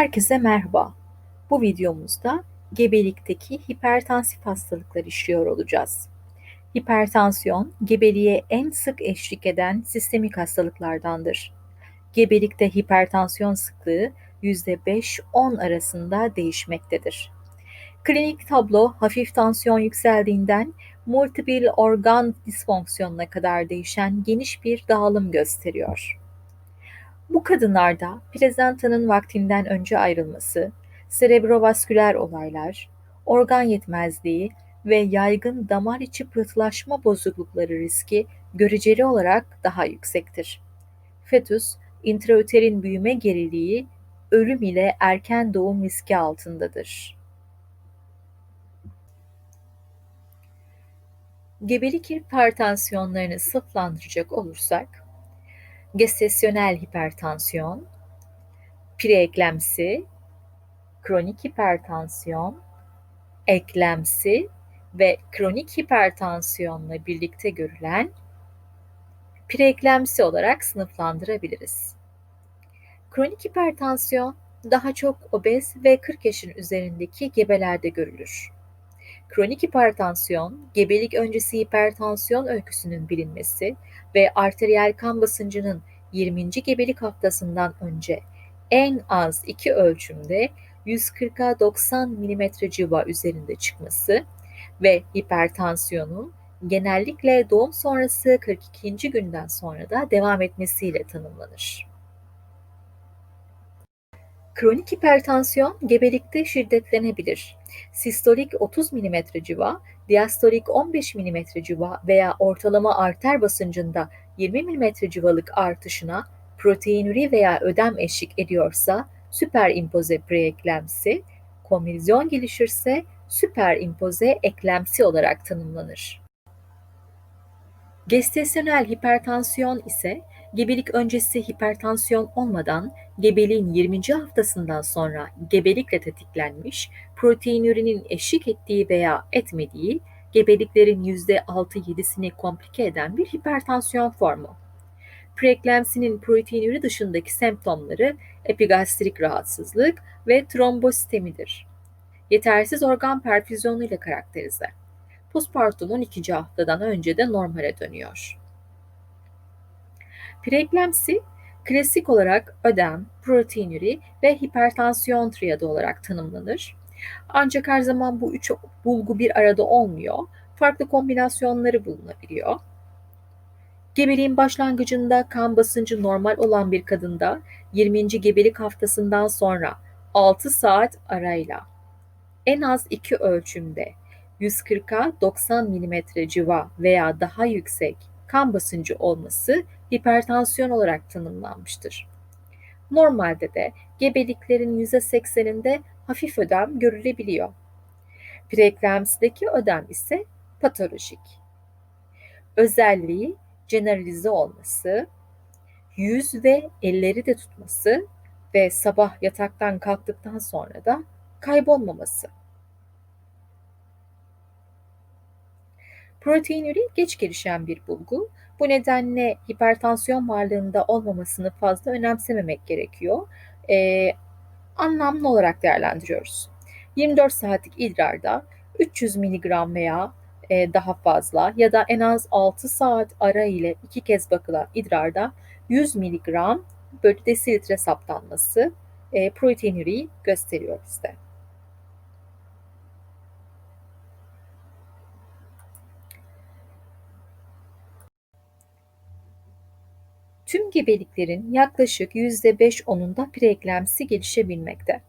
Herkese merhaba. Bu videomuzda gebelikteki hipertansif hastalıklar işliyor olacağız. Hipertansiyon, gebeliğe en sık eşlik eden sistemik hastalıklardandır. Gebelikte hipertansiyon sıklığı %5-10 arasında değişmektedir. Klinik tablo hafif tansiyon yükseldiğinden multiple organ disfonksiyonuna kadar değişen geniş bir dağılım gösteriyor. Bu kadınlarda plazentanın vaktinden önce ayrılması, serebrovasküler olaylar, organ yetmezliği ve yaygın damar içi pıhtılaşma bozuklukları riski göreceli olarak daha yüksektir. Fetüs, intrauterin büyüme geriliği, ölüm ile erken doğum riski altındadır. Gebelik hipertansiyonlarını sınıflandıracak olursak, gestasyonel hipertansiyon, preeklemsi, kronik hipertansiyon, eklemsi ve kronik hipertansiyonla birlikte görülen preeklemsi olarak sınıflandırabiliriz. Kronik hipertansiyon daha çok obez ve 40 yaşın üzerindeki gebelerde görülür. Kronik hipertansiyon, gebelik öncesi hipertansiyon öyküsünün bilinmesi ve arteriyel kan basıncının 20. gebelik haftasından önce en az iki ölçümde 140'a 90 mm civa üzerinde çıkması ve hipertansiyonun genellikle doğum sonrası 42. günden sonra da devam etmesiyle tanımlanır. Kronik hipertansiyon gebelikte şiddetlenebilir. Sistolik 30 mm civa, diastolik 15 mm civa veya ortalama arter basıncında 20 mm civalık artışına proteinuri veya ödem eşlik ediyorsa süperimpoze preeklemsi, komilizyon gelişirse süperimpoze eklemsi olarak tanımlanır. Gestasyonel hipertansiyon ise gebelik öncesi hipertansiyon olmadan gebeliğin 20. haftasından sonra gebelikle tetiklenmiş, proteinürinin eşlik ettiği veya etmediği gebeliklerin %6-7'sini komplike eden bir hipertansiyon formu. Preeklemsinin proteinürü dışındaki semptomları epigastrik rahatsızlık ve trombositemidir. Yetersiz organ perfüzyonu ile karakterize. Postpartum 12. haftadan önce de normale dönüyor. Preeklemsi klasik olarak ödem, proteinüri ve hipertansiyon triadı olarak tanımlanır. Ancak her zaman bu üç bulgu bir arada olmuyor. Farklı kombinasyonları bulunabiliyor. Gebeliğin başlangıcında kan basıncı normal olan bir kadında 20. gebelik haftasından sonra 6 saat arayla en az iki ölçümde 140'a 90 mm civa veya daha yüksek kan basıncı olması hipertansiyon olarak tanımlanmıştır. Normalde de gebeliklerin %80'inde hafif ödem görülebiliyor. Preeklemsideki ödem ise patolojik. Özelliği generalize olması, yüz ve elleri de tutması ve sabah yataktan kalktıktan sonra da kaybolmaması. Proteinüri geç gelişen bir bulgu. Bu nedenle hipertansiyon varlığında olmamasını fazla önemsememek gerekiyor. Ee, anlamlı olarak değerlendiriyoruz. 24 saatlik idrarda 300 mg veya e, daha fazla ya da en az 6 saat ara ile iki kez bakılan idrarda 100 mg bölü desilitre saptanması e, proteinüriyi gösteriyor bizde. Tüm gebeliklerin yaklaşık %5-10'unda preeklemsi gelişebilmekte.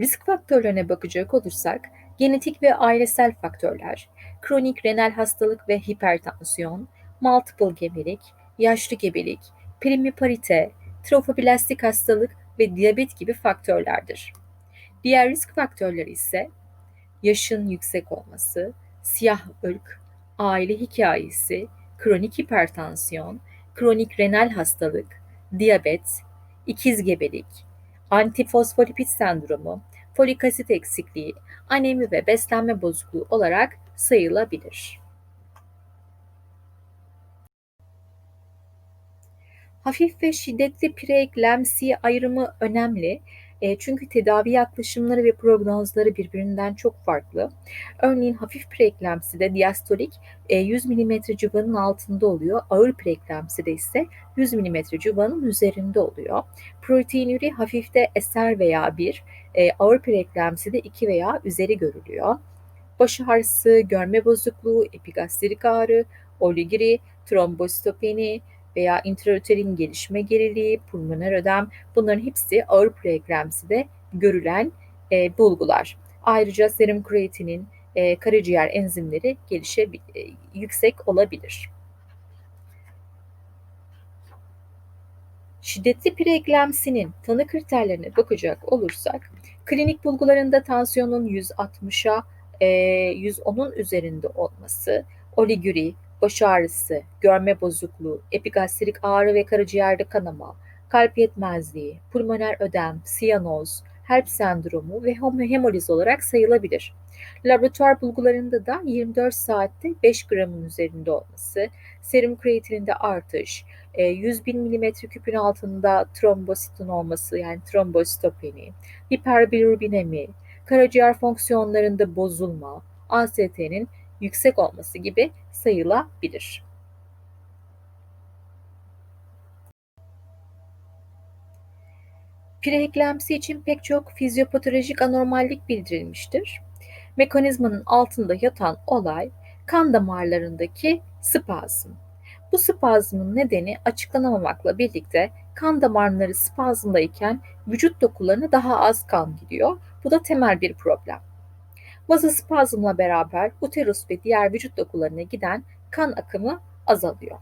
Risk faktörlerine bakacak olursak, genetik ve ailesel faktörler, kronik renal hastalık ve hipertansiyon, multiple gebelik, yaşlı gebelik, primiparite, trofoblastik hastalık ve diyabet gibi faktörlerdir. Diğer risk faktörleri ise yaşın yüksek olması, siyah ırk, aile hikayesi, kronik hipertansiyon, kronik renal hastalık, diyabet, ikiz gebelik, antifosfolipid sendromu, folik asit eksikliği, anemi ve beslenme bozukluğu olarak sayılabilir. Hafif ve şiddetli preeklemsi ayrımı önemli. E, çünkü tedavi yaklaşımları ve prognozları birbirinden çok farklı. Örneğin hafif preeklemside diastolik e, 100 mm civarının altında oluyor. Ağır preeklemside ise 100 mm civarının üzerinde oluyor. Proteinüri hafifte eser veya 1, e, ağır preeklemside 2 veya üzeri görülüyor. Baş ağrısı, görme bozukluğu, epigastrik ağrı, oligiri, trombositopeni, veya intrauterin gelişme geriliği, pulmoner ödem bunların hepsi ağır preeklemside görülen e, bulgular. Ayrıca serum kreatinin, e, karaciğer enzimleri gelişe e, yüksek olabilir. Şiddetli preeklemsinin tanı kriterlerine bakacak olursak, klinik bulgularında tansiyonun 160'a e, 110'un üzerinde olması, oliguri, baş ağrısı, görme bozukluğu, epigastrik ağrı ve karaciğerde kanama, kalp yetmezliği, pulmoner ödem, siyanoz, HELP sendromu ve hemoliz olarak sayılabilir. Laboratuvar bulgularında da 24 saatte 5 gramın üzerinde olması, serum kreatininde artış, 100 e, bin milimetre küpün altında trombositin olması yani trombositopeni, hiperbilirubinemi, karaciğer fonksiyonlarında bozulma, AST'nin yüksek olması gibi sayılabilir. Preeklemsi için pek çok fizyopatolojik anormallik bildirilmiştir. Mekanizmanın altında yatan olay kan damarlarındaki spazm. Bu spazmın nedeni açıklanamamakla birlikte kan damarları spazmdayken vücut dokularına daha az kan gidiyor. Bu da temel bir problem. Vazospazmla beraber uterus ve diğer vücut dokularına giden kan akımı azalıyor.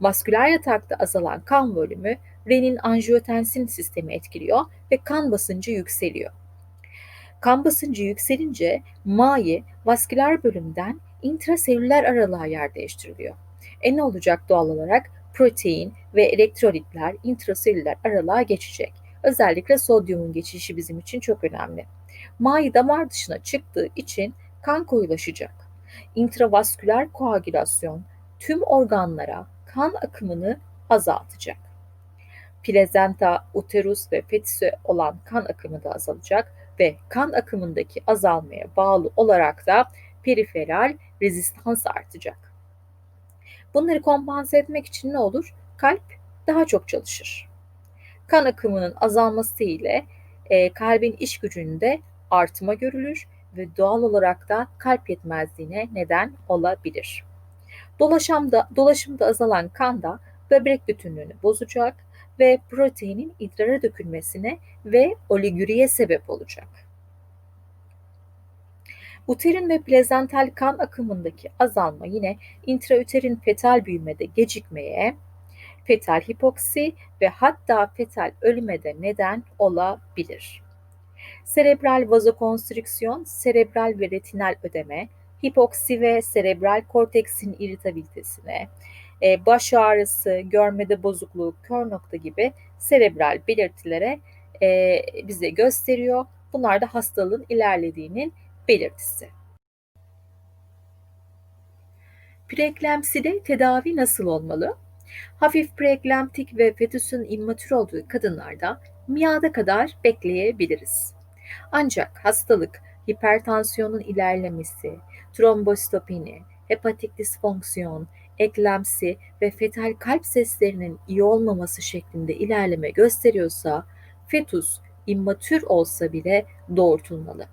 Vasküler yatakta azalan kan volümü renin angiotensin sistemi etkiliyor ve kan basıncı yükseliyor. Kan basıncı yükselince MA'yı vasküler bölümden intraselüler aralığa yer değiştiriliyor. E ne olacak doğal olarak? Protein ve elektrolitler intraselüler aralığa geçecek. Özellikle sodyumun geçişi bizim için çok önemli. May damar dışına çıktığı için kan koyulaşacak. İntravasküler koagülasyon tüm organlara kan akımını azaltacak. Plezenta, uterus ve fetüse olan kan akımı da azalacak ve kan akımındaki azalmaya bağlı olarak da periferal rezistans artacak. Bunları kompanse etmek için ne olur? Kalp daha çok çalışır. Kan akımının azalması ile e, kalbin iş gücünde artma görülür ve doğal olarak da kalp yetmezliğine neden olabilir. Dolaşımda, dolaşımda azalan kan da böbrek bütünlüğünü bozacak ve proteinin idrara dökülmesine ve oligüriye sebep olacak. Uterin ve plezental kan akımındaki azalma yine intrauterin fetal büyümede gecikmeye, fetal hipoksi ve hatta fetal ölüme de neden olabilir. Serebral vazokonstrüksiyon, serebral ve retinal ödeme, hipoksi ve serebral korteksin iritabilitesine, e, baş ağrısı, görmede bozukluk, kör nokta gibi serebral belirtilere e, bize gösteriyor. Bunlar da hastalığın ilerlediğinin belirtisi. Preeklemside tedavi nasıl olmalı? Hafif preeklemtik ve fetüsün immatür olduğu kadınlarda miyada kadar bekleyebiliriz. Ancak hastalık, hipertansiyonun ilerlemesi, trombositopeni, hepatik disfonksiyon, eklemsi ve fetal kalp seslerinin iyi olmaması şeklinde ilerleme gösteriyorsa fetus immatür olsa bile doğurtulmalı.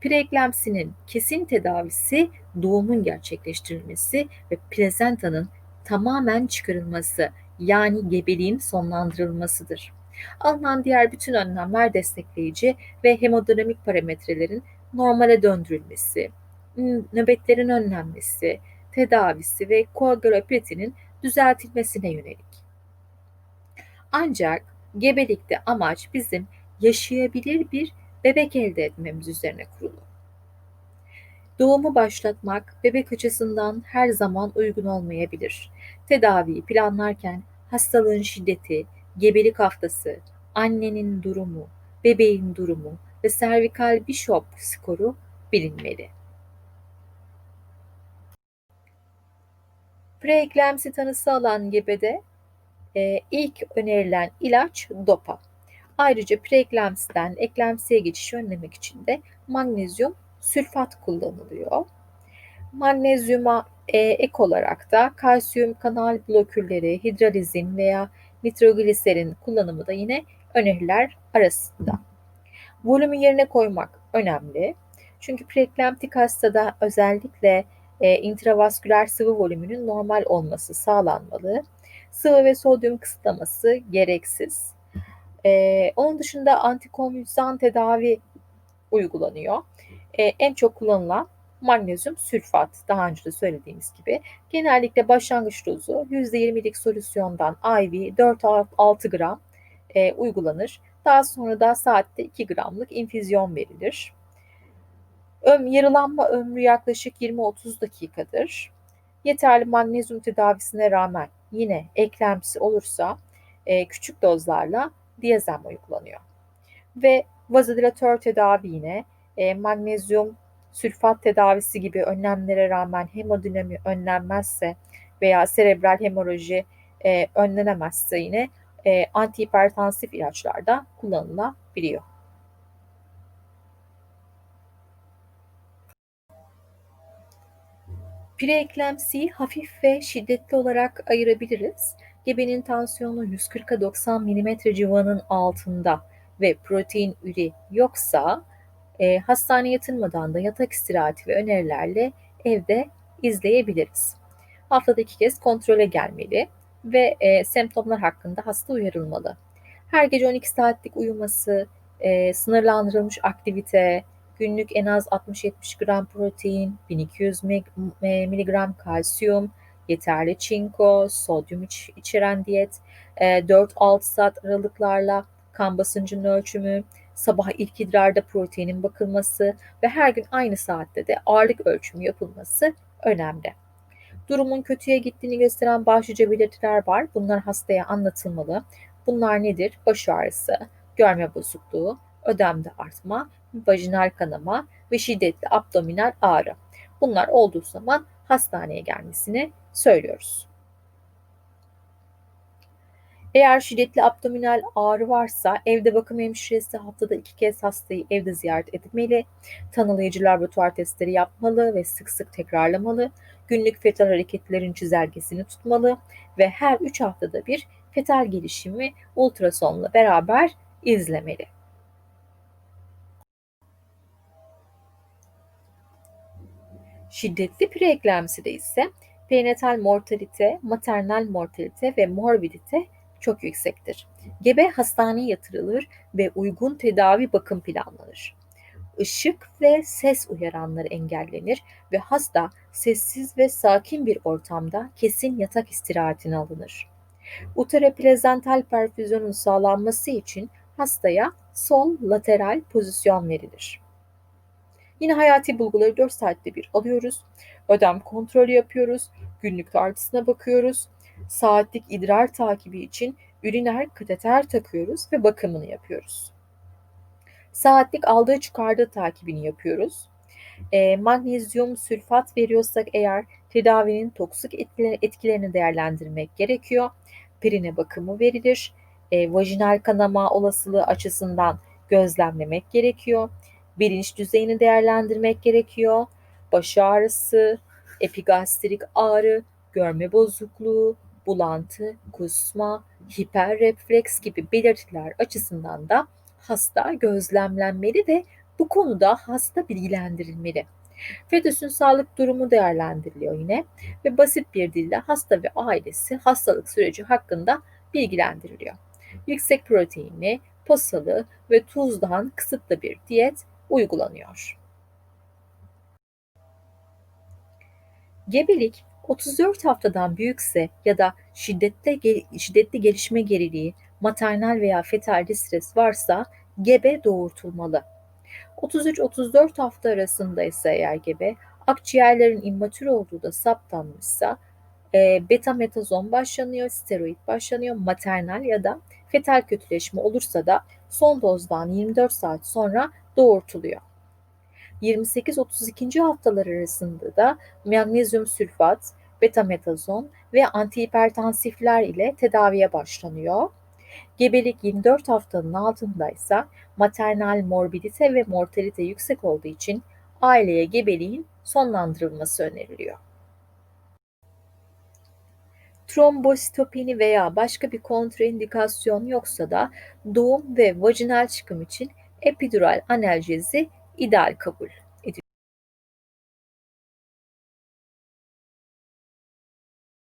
Preeklemsinin kesin tedavisi doğumun gerçekleştirilmesi ve plazentanın tamamen çıkarılması yani gebeliğin sonlandırılmasıdır. Alınan diğer bütün önlemler destekleyici ve hemodinamik parametrelerin normale döndürülmesi, nöbetlerin önlenmesi, tedavisi ve koagulopatinin düzeltilmesine yönelik. Ancak gebelikte amaç bizim yaşayabilir bir bebek elde etmemiz üzerine kurulu. Doğumu başlatmak bebek açısından her zaman uygun olmayabilir. Tedaviyi planlarken hastalığın şiddeti, gebelik haftası, annenin durumu, bebeğin durumu ve servikal bishop skoru bilinmeli. Preeklemsi tanısı alan gebede e, ilk önerilen ilaç DOPA. Ayrıca preeklemsiden eklemsiye geçişi önlemek için de magnezyum sülfat kullanılıyor. Magnezyuma e, ek olarak da kalsiyum kanal blokürleri, hidralizin veya nitrogliserin kullanımı da yine öneriler arasında. Volümü yerine koymak önemli. Çünkü preeklemtik hastada özellikle e, intravasküler sıvı volümünün normal olması sağlanmalı. Sıvı ve sodyum kısıtlaması gereksiz. E, onun dışında antikonvülsan tedavi uygulanıyor. E, en çok kullanılan magnezyum sülfat daha önce de söylediğimiz gibi genellikle başlangıç dozu %20'lik solüsyondan IV 4-6 gram e, uygulanır. Daha sonra da saatte 2 gramlık infüzyon verilir. Öm, yarılanma ömrü yaklaşık 20-30 dakikadır. Yeterli magnezyum tedavisine rağmen yine eklemsi olursa e, küçük dozlarla diyazem uygulanıyor. Ve vazodilatör tedavi yine e, magnezyum sülfat tedavisi gibi önlemlere rağmen hemodinami önlenmezse veya serebral hemoroji e, önlenemezse yine e, antihipertansif ilaçlarda kullanılabiliyor. Preeklemsiyi hafif ve şiddetli olarak ayırabiliriz. Gebenin tansiyonu 140'a 90 mm civarının altında ve protein üri yoksa e, hastaneye yatırmadan da yatak istirahati ve önerilerle evde izleyebiliriz. Haftada iki kez kontrole gelmeli ve e, semptomlar hakkında hasta uyarılmalı. Her gece 12 saatlik uyuması, e, sınırlandırılmış aktivite, günlük en az 60-70 gram protein, 1200 mg kalsiyum, yeterli çinko, sodyum iç, içeren diyet, e, 4-6 saat aralıklarla kan basıncının ölçümü, sabah ilk idrarda proteinin bakılması ve her gün aynı saatte de ağırlık ölçümü yapılması önemli. Durumun kötüye gittiğini gösteren başlıca belirtiler var. Bunlar hastaya anlatılmalı. Bunlar nedir? Baş ağrısı, görme bozukluğu, ödemde artma, vajinal kanama ve şiddetli abdominal ağrı. Bunlar olduğu zaman hastaneye gelmesini söylüyoruz. Eğer şiddetli abdominal ağrı varsa evde bakım hemşiresi haftada iki kez hastayı evde ziyaret etmeli, tanılayıcı laboratuvar testleri yapmalı ve sık sık tekrarlamalı, günlük fetal hareketlerin çizelgesini tutmalı ve her üç haftada bir fetal gelişimi ultrasonla beraber izlemeli. Şiddetli preeklemside ise perinatal mortalite, maternal mortalite ve morbidite çok yüksektir. Gebe hastaneye yatırılır ve uygun tedavi bakım planlanır. Işık ve ses uyaranları engellenir ve hasta sessiz ve sakin bir ortamda kesin yatak istirahatine alınır. Uteroplazental perfüzyonun sağlanması için hastaya sol lateral pozisyon verilir. Yine hayati bulguları 4 saatte bir alıyoruz. Ödem kontrolü yapıyoruz. Günlük tartısına bakıyoruz. Saatlik idrar takibi için üriner kateter takıyoruz ve bakımını yapıyoruz. Saatlik aldığı çıkardığı takibini yapıyoruz. E, magnezyum sülfat veriyorsak eğer tedavinin toksik etkilerini değerlendirmek gerekiyor. Perine bakımı verilir. E, vajinal kanama olasılığı açısından gözlemlemek gerekiyor. Bilinç düzeyini değerlendirmek gerekiyor. Baş ağrısı, epigastrik ağrı, görme bozukluğu, bulantı, kusma, hiperrefleks gibi belirtiler açısından da hasta gözlemlenmeli ve bu konuda hasta bilgilendirilmeli. Fetüsün sağlık durumu değerlendiriliyor yine ve basit bir dille hasta ve ailesi hastalık süreci hakkında bilgilendiriliyor. Yüksek proteinli, posalı ve tuzdan kısıtlı bir diyet uygulanıyor. Gebelik 34 haftadan büyükse ya da şiddetli, şiddetli gelişme geriliği, maternal veya fetal distres varsa gebe doğurtulmalı. 33-34 hafta arasında ise eğer gebe akciğerlerin immatür olduğu da saptanmışsa e, betametazon başlanıyor, steroid başlanıyor, maternal ya da fetal kötüleşme olursa da son dozdan 24 saat sonra doğurtuluyor. 28-32. haftalar arasında da magnezyum sülfat, betametazon ve antihipertansifler ile tedaviye başlanıyor. Gebelik 24 haftanın altındaysa maternal morbidite ve mortalite yüksek olduğu için aileye gebeliğin sonlandırılması öneriliyor. Trombositopeni veya başka bir kontraindikasyon yoksa da doğum ve vajinal çıkım için epidural analjezi ideal kabul.